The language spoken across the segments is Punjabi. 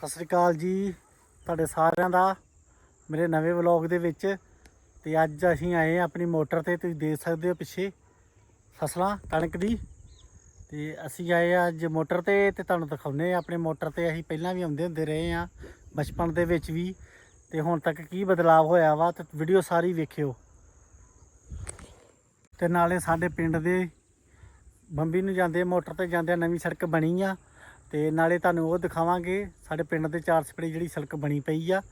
ਸਤਿ ਸ੍ਰੀ ਅਕਾਲ ਜੀ ਤੁਹਾਡੇ ਸਾਰਿਆਂ ਦਾ, ਮੇਰੇ ਨਵੇਂ ਵਲੌਗ ਦੇ ਵਿੱਚ। ਤੇ ਅੱਜ ਅਸੀਂ ਆਏ ਹਾਂ ਆਪਣੀ ਮੋਟਰ ਤੇ, ਤੁਸੀਂ ਦੇਖ ਸਕਦੇ ਹੋ ਪਿੱਛੇ ਫਸਲਾਂ, ਕਣਕ ਦੀ। ਤੇ ਅਸੀਂ ਆਏ ਹਾਂ ਅੱਜ ਮੋਟਰ ਤੇ ਤੇ ਤੁਹਾਨੂੰ ਦਿਖਾਉਨੇ ਆ ਆਪਣੇ ਮੋਟਰ ਤੇ। ਅਸੀਂ ਪਹਿਲਾਂ ਵੀ ਆਉਂਦੇ ਹੁੰਦੇ ਰਹੇ ਆ ਬਚਪਨ ਦੇ ਵਿੱਚ ਵੀ। ਤੇ ਹੁਣ ਤੱਕ ਕੀ ਬਦਲਾਅ ਹੋਇਆ ਵਾ, ਤੇ ਵੀਡੀਓ ਸਾਰੀ ਵੇਖਿਓ। ਤੇ ਨਾਲੇ ਸਾਡੇ ਪਿੰਡ ਦੇ ਬੰਬੀ ਨੂੰ ਜਾਂਦੇ, ਮੋਟਰ ਤੇ ਜਾਂਦੇ ਨਵੀਂ ਸੜਕ ਬਣੀ ਆ। ਤੇ ਨਾਲੇ ਤੁਹਾਨੂੰ ਉਹ ਦਿਖਾਵਾਂਗੇ, ਸਾਡੇ ਪਿੰਡ ਦੇ ਚਾਰ ਸਪੜੀ ਜਿਹੜੀ ਸੜਕ ਬਣੀ ਪਈ ਆ,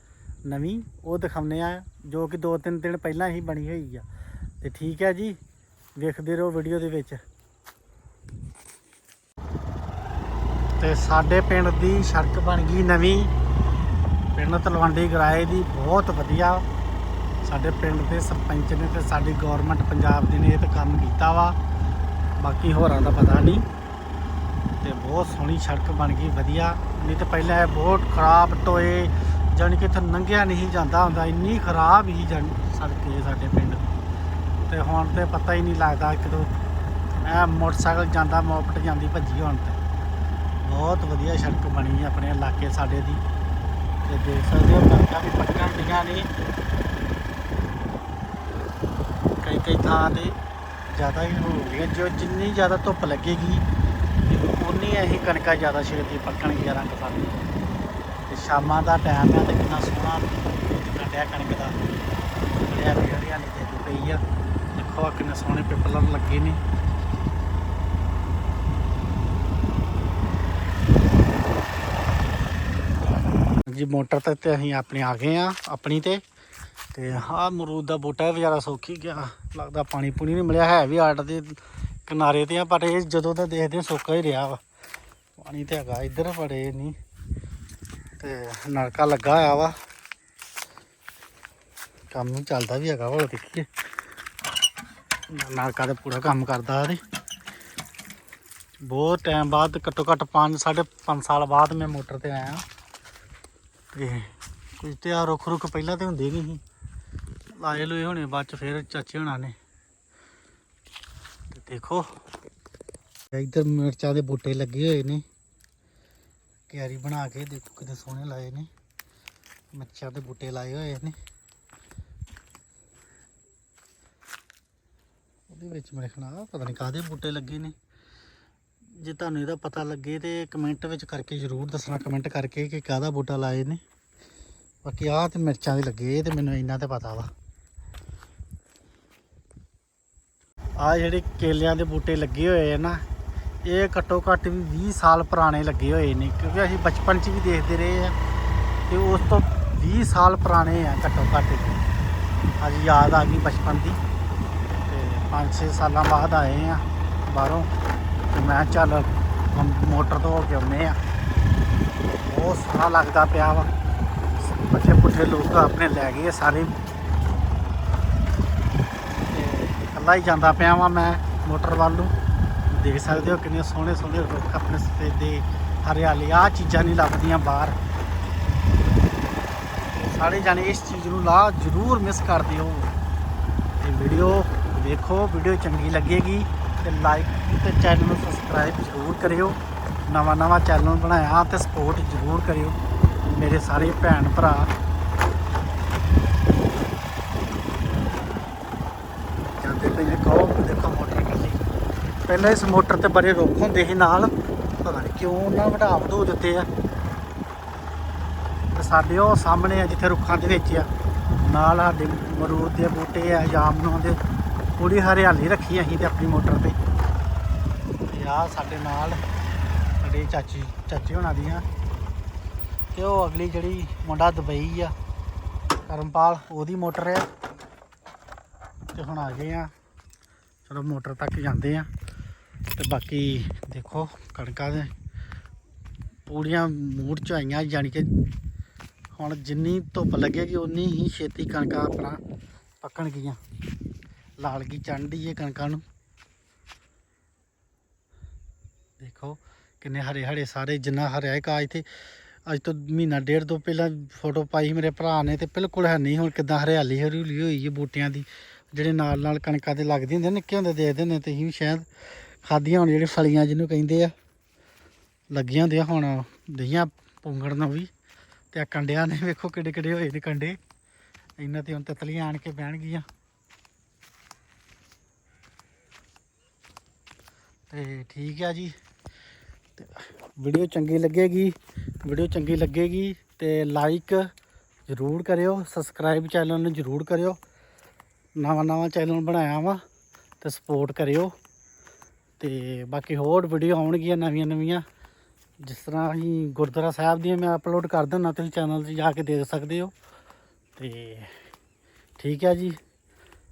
ਨਵੀਂ, ਉਹ ਦਿਖਾਉਂਦੇ ਆ, ਜੋ ਕਿ ਦੋ ਤਿੰਨ ਦਿਨ ਪਹਿਲਾਂ ਹੀ ਬਣੀ ਹੋਈ ਆ। ਤੇ ਠੀਕ ਹੈ ਜੀ, ਵੇਖਦੇ ਰਹੋ ਵੀਡੀਓ ਦੇ ਵਿੱਚ। ਤੇ ਸਾਡੇ ਪਿੰਡ ਦੀ ਸੜਕ ਬਣ ਗਈ ਨਵੀਂ। ਪਿੰਡ ਤਲਵੰਡੀ ਗਰਾਏ ਦੀ ਬਹੁਤ ਵਧੀਆ। ਸਾਡੇ ਪਿੰਡ ਦੇ ਸਰਪੰਚ ਨੇ ਤੇ ਸਾਡੀ ਗਵਰਨਮੈਂਟ ਪੰਜਾਬ ਦੀ ਨੇ ਇਹ ਤਾਂ ਕੰਮ ਕੀਤਾ ਵਾ। ਬਾਕੀ ਹੋਰਾਂ ਦਾ ਪਤਾ ਨਹੀਂ। ਤੇ ਬਹੁਤ ਸੋਹਣੀ ਸੜਕ ਬਣ ਗਈ, ਵਧੀਆ। ਨਹੀਂ ਤਾਂ ਪਹਿਲਾਂ ਇਹ ਬਹੁਤ ਖਰਾਬ ਟੋਏ, ਜਾਣੀ ਕਿ ਇੱਥੇ ਲੰਘਿਆ ਨਹੀਂ ਜਾਂਦਾ ਹੁੰਦਾ, ਇੰਨੀ ਖਰਾਬ ਹੀ ਜਾਣੀ ਸੜਕ ਹੈ ਸਾਡੇ ਪਿੰਡ। ਤੇ ਹੁਣ ਤੇ ਪਤਾ ਹੀ ਨਹੀਂ ਲੱਗਦਾ ਕਿਦੋਂ ਇਹ ਮੋਟਰਸਾਈਕਲ ਜਾਂਦਾ, ਮੋਪਟ ਜਾਂਦੀ, ਭੱਜੀ ਹੁਣ ਤੇ। ਬਹੁਤ ਵਧੀਆ ਸੜਕ ਬਣੀ ਆਪਣੇ ਇਲਾਕੇ ਸਾਡੇ ਦੀ। ਤੇ ਦੇਖ ਸਕਦੇ ਹੋ ਸੜਕਾਂ ਵੀ ਪੱਕਣ ਦੀਆਂ ਨੇ। ਕਈ ਕਈ ਥਾਂ ਤੇ ਜ਼ਿਆਦਾ ਹੀ ਹੋ ਗਈਆਂ, ਜੋ ਜਿੰਨੀ ਜ਼ਿਆਦਾ ਧੁੱਪ ਲੱਗੇਗੀ ਉਨੀ ਅਸੀਂ ਕਣਕਾਂ ਜ਼ਿਆਦਾ ਛੇਤੀ ਪੱਕਣਗੀਆਂ ਰੰਗ ਫੜ ਤੇ ਸ਼ਾਮਾਂ ਦਾ ਟਾਈਮ ਹੈ ਤੇ ਕਿੰਨਾ ਸੋਹਣਾ ਕੱਢਿਆ ਕਣਕ ਦਾ। ਬੜਿਆ ਹਰਿਆਲੀ ਦੇ ਪਈ ਆ, ਦੇਖੋ ਆ ਕਿੰਨੇ ਸੋਹਣੇ ਪਿੱਪਲਾਂ ਲੱਗੇ ਨੇ। ਜੀ ਮੋਟਰ ਤੇ ਅਸੀਂ ਆਪਣੇ ਆ ਗਏ ਆ, ਆਪਣੀ ਤੇ। ਤੇ ਆਹ ਅਮਰੂਦ ਦਾ ਬੂਟਾ ਵਿਚਾਰਾ ਸੌਖੀ ਗਿਆ। ਲੱਗਦਾ ਪਾਣੀ ਪੂਣੀ ਨਹੀਂ ਮਿਲਿਆ, ਹੈ ਵੀ ਆਟ ਦੇ ਕਿਨਾਰੇ ਤੇ ਆ, ਪਰ ਇਹ ਜਦੋਂ ਦਾ ਦੇਖਦੇ ਹਾਂ ਸੁੱਕਾ ਹੀ ਰਿਹਾ ਵਾ। ਪਾਣੀ ਤੇ ਹੈਗਾ, ਇੱਧਰ ਬੜੇ ਨਹੀਂ ਤੇ ਨਲਕਾ ਲੱਗਾ ਹੋਇਆ ਵਾ। ਕੰਮ ਚੱਲਦਾ ਵੀ ਹੈਗਾ ਵਾ ਦੇਖੀਏ। ਨਲਕਾ ਤੇ ਪੂਰਾ ਕੰਮ ਕਰਦਾ ਇਹਦੇ। ਬਹੁਤ ਟਾਈਮ ਬਾਅਦ, ਘੱਟੋ ਘੱਟ 5 5.5 ਸਾਲ ਬਾਅਦ ਮੈਂ ਮੋਟਰ ਤੇ ਆਇਆ। ਤੇ ਕੁਝ ਤੇ ਆ ਰੁੱਖ ਰੁੱਖ ਪਹਿਲਾਂ ਤੇ ਹੁੰਦੇ ਨਹੀਂ ਸੀ। ਲਾਏ ਲੋਏ ਹੋਣੇ, ਬਾਅਦ ਚ ਫਿਰ ਚਾਚੇ ਹੋਣਾ ਨੇ। ਦੇਖੋ। ਇੱਧਰ ਮਿਰਚਾਂ ਦੇ ਬੂਟੇ ਲੱਗੇ ਹੋਏ ਨੇ। ਕਿਆਰੀ ਬਣਾ ਕੇ ਦੇਖੋ ਕਿੰਨੇ ਸੋਹਣੇ ਲਾਏ ਨੇ। ਮਿਰਚਾਂ ਦੇ ਬੂਟੇ ਲਾਏ ਹੋਏ ਨੇ। ਉਹਦੇ ਵਿੱਚ ਮੇਰੇ ਖਿਆਲ ਪਤਾ ਨਹੀਂ ਕਾਹਦੇ ਬੂਟੇ ਲੱਗੇ ਨੇ। ਜੇ ਤੁਹਾਨੂੰ ਇਹਦਾ ਪਤਾ ਲੱਗੇ ਤੇ ਕਮੈਂਟ ਵਿੱਚ ਕਰਕੇ ਜ਼ਰੂਰ ਦੱਸਣਾ ਕਮੈਂਟ ਕਰਕੇ ਕਿ ਕਾਹਦਾ ਬੂਟਾ ਲਾਏ ਨੇ। ਬਾਕੀ ਆਹ ਤੇ ਮਿਰਚਾਂ ਦੇ ਲੱਗੇ, ਇਹ ਤੇ ਮੈਨੂੰ ਇੰਨਾ ਤੇ ਪਤਾ ਵਾ। ਆ ਜਿਹੜੇ ਕੇਲਿਆਂ ਦੇ ਬੂਟੇ ਲੱਗੇ ਹੋਏ ਆ ਨਾ, ਇਹ ਘੱਟੋ ਘੱਟ ਵੀ 20 ਸਾਲ ਪੁਰਾਣੇ ਲੱਗੇ ਹੋਏ ਨੇ, ਕਿਉਂਕਿ ਅਸੀਂ ਬਚਪਨ 'ਚ ਵੀ ਦੇਖਦੇ ਰਹੇ ਆ, ਤੇ ਉਸ ਤੋਂ 20 ਸਾਲ ਪੁਰਾਣੇ ਆ ਘੱਟੋ ਘੱਟ। ਅੱਜ ਯਾਦ ਆ ਗਈ ਬਚਪਨ ਦੀ, ਤੇ 5-6 ਸਾਲਾਂ ਬਾਅਦ ਆਏ ਆ ਬਾਹਰੋਂ, ਤੇ ਮੈਂ ਚੱਲ ਮੋਟਰ ਤੋਂ ਹੋ ਕੇ ਆਉਨੇ ਆ। ਬਹੁਤ ਸੋਹਣਾ ਲੱਗਦਾ ਪਿਆ ਵਾ ਪੱਠੇ ਪੁੱਠੇ ਲੋਕ ਆਪਣੇ ਲੈ ਗਏ ਸਾਰੇ ਤੇ ਇਕੱਲਾ ਹੀ ਜਾਂਦਾ ਪਿਆ ਵਾਂ ਮੈਂ ਮੋਟਰ ਵੱਲ ਨੂੰ। ਦੇਖ ਸਕਦੇ ਹੋ ਕਿੰਨੇ ਸੋਹਣੇ ਸੋਹਣੇ ਰੁੱਖ ਆਪਣੇ ਸਫੇਦੇ ਹਰਿਆਲੀ ਆ ਚੀਜ਼ਾਂ ਨਹੀਂ ਲੱਭਦੀਆਂ ਬਾਹਰ। ਸਾਰੇ ਜਾਣੇ ਇਸ ਚੀਜ਼ ਨੂੰ ਲਾ ਜ਼ਰੂਰ ਮਿਸ ਕਰਦੇ ਹੋ ਤੇ ਵੀਡੀਓ ਦੇਖੋ ਵੀਡੀਓ ਚੰਗੀ ਲੱਗੇਗੀ ਤੇ ਲਾਈਕ ਤੇ ਚੈਨਲ ਨੂੰ ਸਬਸਕ੍ਰਾਈਬ ਜ਼ਰੂਰ ਕਰਿਓ। ਨਵਾਂ ਨਵਾਂ ਚੈਨਲ ਬਣਾਇਆ ਤੇ ਸਪੋਰਟ ਜ਼ਰੂਰ ਕਰਿਓ। ਮੇਰੇ ਸਾਰੇ ਭੈਣ ਭਰਾ ਜਾਂਦੇ ਪਏ ਕਹੋ ਦੇਖੋ ਮੋਟਰ ਕੱਲੀ ਪਹਿਲਾਂ ਇਸ ਮੋਟਰ ਤੇ ਬੜੇ ਰੁੱਖ ਹੁੰਦੇ ਸੀ ਨਾਲ। ਪਤਾ ਨਹੀਂ ਕਿਉਂ ਉਹਨਾਂ ਵਢਾ ਵਧੂ ਦਿੱਤੇ ਆ। ਤੇ ਸਾਡੇ ਉਹ ਸਾਹਮਣੇ ਆ ਜਿੱਥੇ ਰੁੱਖਾਂ ਦੇ ਵਿੱਚ ਆ। ਨਾਲ ਸਾਡੇ ਮਰੂਦ ਦੇ ਬੂਟੇ ਆ ਜਾਮਨੂਆਂ ਦੇ ਪੂਰੀ ਹਰਿਆਲੀ ਰੱਖੀ ਅਸੀਂ ਤੇ ਆਪਣੀ ਮੋਟਰ ਤੇ। ਤੇ ਆ ਸਾਡੇ ਨਾਲ ਸਾਡੇ ਚਾਚੀ, ਚਾਚੇ ਹੋਣਾ ਦੀਆਂ। ਤੇ ਉਹ ਅਗਲੀ ਜਿਹੜੀ ਮੁੰਡਾ ਦੁਬਈ ਆ, ਕਰਮਪਾਲ, ਉਹਦੀ ਮੋਟਰ ਆ। ਤੇ ਹੁਣ ਆ ਗਏ ਆ। ਚਲੋ ਮੋਟਰ ਤੱਕ ਜਾਂਦੇ ਆ। ਤੇ ਬਾਕੀ ਦੇਖੋ ਕਣਕਾਂ ਦੇ ਪੂਰੀਆਂ ਮੂਡ ਚ ਆਈਆਂ, ਜਾਣੀ ਕਿ ਹੁਣ ਜਿੰਨੀ ਧੁੱਪ ਲੱਗੇਗੀ, ਉਨੀ ਹੀ ਛੇਤੀ ਕਣਕਾਂ ਆਪਣਾ ਪੱਕਣਗੀਆਂ ਲਾਲਗੀ ਚੜ੍ਹਦੀ ਏ ਕਣਕਾਂ ਨੂੰ। ਦੇਖੋ ਕਿੰਨੇ ਹਰੇ ਹਰੇ ਸਾਰੇ, ਜਿੰਨਾ ਹਰਿਆ ਹੈ ਕਾਜ ਤੇ ਅੱਜ ਤੋਂ ਮਹੀਨਾ ਡੇਢ ਤੋਂ ਪਹਿਲਾਂ ਫੋਟੋ ਪਾਈ ਮੇਰੇ ਭਰਾ ਨੇ ਤੇ ਬਿਲਕੁਲ ਹੈ ਨਹੀਂ, ਹੁਣ ਕਿਦਾਂ ਹਰਿਆਲੀ ਹਰਿਊਲੀ ਹੋਈ ਹੈ ਬੂਟਿਆਂ ਦੀ। ਜਿਹੜੇ ਨਾਲ ਨਾਲ ਕਣਕਾਂ ਤੇ ਲੱਗਦੇ ਹੁੰਦੇ ਨਿੱਕੇ ਹੁੰਦੇ ਦੇਖਦੇ ਹੁੰਦੇ ਤੇ ਅਸੀਂ ਵੀ ਸ਼ਾਇਦ ਖਾਧੀਆਂ ਹੁਣ ਜਿਹੜੇ ਫਲੀਆਂ ਜਿਹਨੂੰ ਕਹਿੰਦੇ ਆ, ਲੱਗੀਆਂ ਹੁੰਦੀਆਂ ਹੁਣ ਦਈਆਂ ਪੁੰਗੜ ਨੂੰ ਵੀ, ਤੇ ਆ ਕੰਡਿਆਂ ਨੇ ਵੇਖੋ ਕਿੱਡੇ ਕਿੱਡੇ ਹੋਏ ਨੇ ਕੰਡੇ, ਇਹਨਾਂ ਤੇ ਹੁਣ ਤਿਤਲੀਆਂ ਆਣ ਕੇ ਬਹਿਣਗੀਆਂ। ਤੇ ਠੀਕ ਆ ਜੀ, ਤੇ ਵੀਡੀਓ ਚੰਗੀ ਲੱਗੇਗੀ, ਵੀਡੀਓ ਚੰਗੀ ਲੱਗੇਗੀ, ਤੇ ਲਾਈਕ ਜ਼ਰੂਰ ਕਰਿਓ ਸਬਸਕ੍ਰਾਈਬ ਚੈਨਲ ਨੂੰ ਜ਼ਰੂਰ ਕਰਿਓ ਨਵਾਂ ਨਵਾਂ ਚੈਨਲ ਬਣਾਇਆ ਵਾ ਤੇ ਸਪੋਰਟ ਕਰਿਓ। ਤੇ ਬਾਕੀ ਹੋਰ ਵੀਡੀਓ ਆਉਣਗੀਆਂ ਨਵੀਆਂ ਨਵੀਆਂ। ਜਿਸ ਤਰ੍ਹਾਂ ਅਸੀਂ ਗੁਰਦੁਆਰਾ ਸਾਹਿਬ ਦੀਆਂ ਮੈਂ ਅਪਲੋਡ ਕਰ ਦਿੰਦਾ, ਤੁਸੀਂ ਚੈਨਲ 'ਤੇ ਜਾ ਕੇ ਦੇਖ ਸਕਦੇ ਹੋ। ਤੇ ਠੀਕ ਹੈ ਜੀ।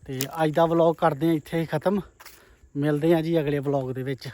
ਤੇ ਅੱਜ ਦਾ ਵਲੌਗ ਕਰਦੇ ਹਾਂ, ਇੱਥੇ ਹੀ ਖਤਮ। ਮਿਲਦੇ ਹਾਂ ਜੀ ਅਗਲੇ ਵਲੌਗ ਦੇ ਵਿੱਚ।